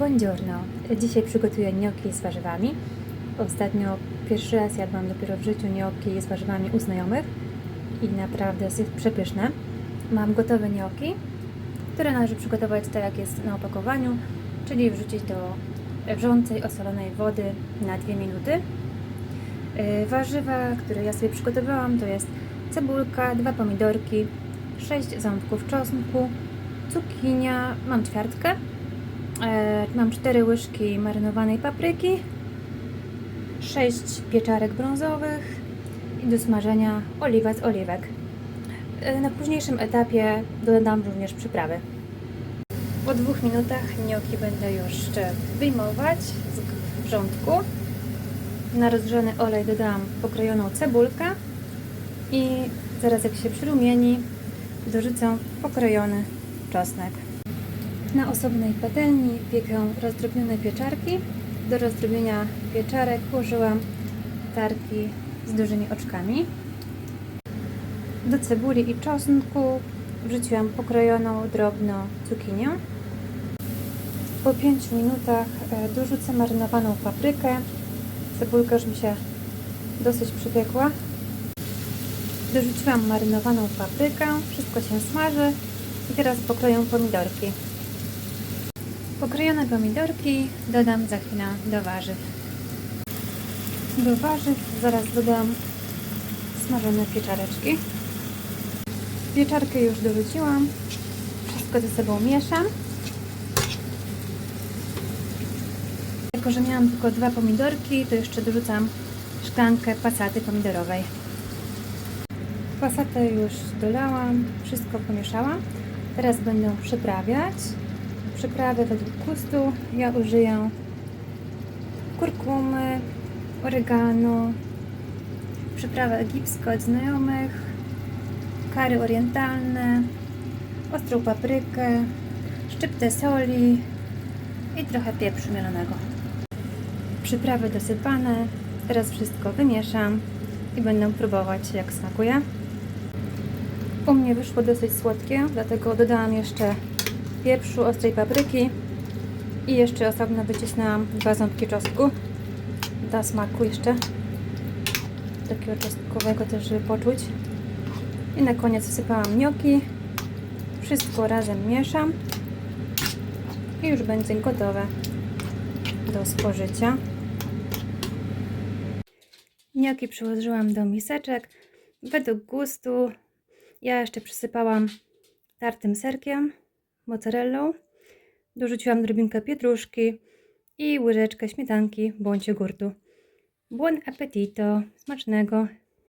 Buongiorno. Dzisiaj przygotuję gnocchi z warzywami. Ostatnio pierwszy raz jadłam dopiero w życiu gnocchi z warzywami u znajomych i naprawdę jest przepyszne. Mam gotowe gnocchi, które należy przygotować tak jak jest na opakowaniu, czyli wrzucić do wrzącej, osolonej wody na 2 minuty. Yy, Warzywa, które ja sobie przygotowałam to jest cebulka, dwa pomidorki, 6 ząbków czosnku, cukinia, mam ćwiartkę, mam 4 łyżki marynowanej papryki, 6 pieczarek brązowych i do smażenia oliwa z oliwek. E, Na późniejszym etapie dodam również przyprawy. Po dwóch minutach gnocchi będę już wyjmować z wrzątku. Na rozgrzany olej dodam pokrojoną cebulkę i zaraz jak się przyrumieni dorzucę pokrojony czosnek. Na osobnej patelni piekę rozdrobnione pieczarki. Do rozdrobnienia pieczarek włożyłam tarki z dużymi oczkami. Do cebuli i czosnku wrzuciłam pokrojoną drobno cukinię. Po 5 minutach e, dorzucę marynowaną paprykę. Cebulka już mi się dosyć przypiekła. Dorzuciłam marynowaną paprykę, wszystko się smaży i teraz pokroję pomidorki. Pokrojone pomidorki dodam za chwilę do warzyw. Do warzyw zaraz dodam smażone pieczareczki. Pieczarkę już dorzuciłam. Wszystko ze sobą mieszam. Jako, że miałam tylko dwa pomidorki, to jeszcze dorzucam szklankę pasaty pomidorowej. Pasatę już dolałam, wszystko pomieszałam. Teraz będę przyprawiać przyprawy według gustu. Ja użyję kurkumy, oregano, przyprawę egipską od znajomych, kary orientalne, ostrą paprykę, szczyptę soli i trochę pieprzu mielonego. Przyprawy dosypane. Teraz wszystko wymieszam i będę próbować jak smakuje. U mnie wyszło dosyć słodkie, dlatego dodałam jeszcze pieprzu, ostrej papryki i jeszcze osobno wycisnęłam dwa ząbki czosnku. Dla smaku jeszcze. Takiego czosnkowego też, żeby poczuć. I na koniec wsypałam gnocchi wszystko razem mieszam. I już będzie gotowe do spożycia. Gnocchi przyłożyłam do miseczek. Według gustu ja jeszcze przysypałam tartym serkiem mozzarellą. Dorzuciłam drobinkę pietruszki i łyżeczkę śmietanki bądź jogurtu. Buon appetito! Smacznego!